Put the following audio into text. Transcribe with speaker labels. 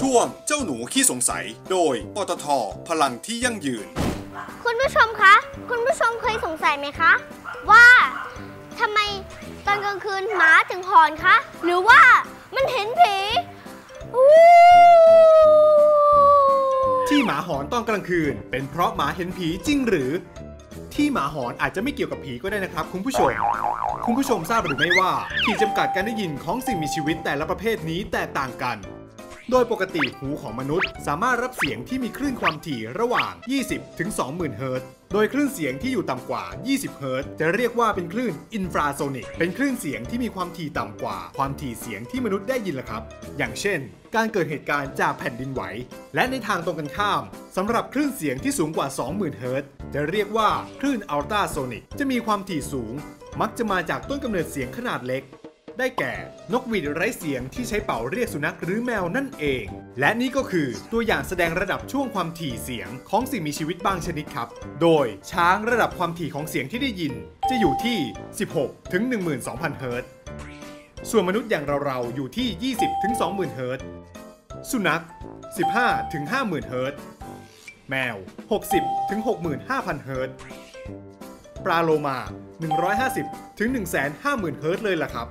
Speaker 1: ช่วงเจ้าหนูขี้สงสัย โดยปตทพลังที่ยั่งยืน
Speaker 2: คุณผู้ชมคะ คุณผู้ชมเคยสงสัยไหมคะ ว่าทำไมตอนกลางคืนหมาถึงหอนคะ หรือว่ามันเห็นผีอู้
Speaker 3: ที่หมาหอนตอนกลางคืน เป็นเพราะหมาเห็นผีจริงหรือ ที่หมาหอนอาจจะไม่เกี่ยวกับผีก็ได้นะครับ คุณผู้ชม คุณผู้ชมทราบหรือไม่ว่าขีดจำกัดการได้ยินของสิ่งมีชีวิตแต่ละประเภทนี้แตกต่างกัน โดยปกติหูของมนุษย์ สามารถรับเสียงที่มีคลื่นความถี่ระหว่าง 20 ถึง 20,000 เฮิรตซ์ โดยคลื่นเสียงที่อยู่ต่ำกว่า 20 เฮิรตซ์จะเรียกว่าเป็นคลื่นอินฟราโซนิก เป็นคลื่นเสียงที่มีความถี่ต่ำกว่าความถี่เสียงที่มนุษย์ได้ยินล่ะครับ อย่างเช่น การเกิดเหตุการณ์จากแผ่นดินไหว และในทางตรงกันข้ามสำหรับคลื่นเสียงที่สูงกว่า 20,000 เฮิรตซ์จะเรียกว่าคลื่นอัลตราโซนิก จะมีความถี่สูง มักจะมาจากต้นกำเนิดเสียงขนาดเล็ก ได้แก่ นกหวีดไร้เสียงที่ใช้เป่าเรียกสุนัขหรือแมวนั่นเอง และนี่ก็คือตัวอย่างแสดงระดับช่วงความถี่เสียงของสิ่งมีชีวิตบางชนิดครับ โดยช้างระดับความถี่ของเสียงที่ได้ยิน จะอยู่ที่ 16 ถึง 12,000 เฮิรตซ์ส่วนมนุษย์อย่างเราๆอยู่ที่ 20 ถึง 20,000 เฮิรตซ์สุนัข 15 ถึง 50,000 เฮิรตซ์แมว 60 ถึง 65,000 เฮิรตซ์ปลาโลมา 150 ถึง 150,000 เฮิรตซ์เลยล่ะครับ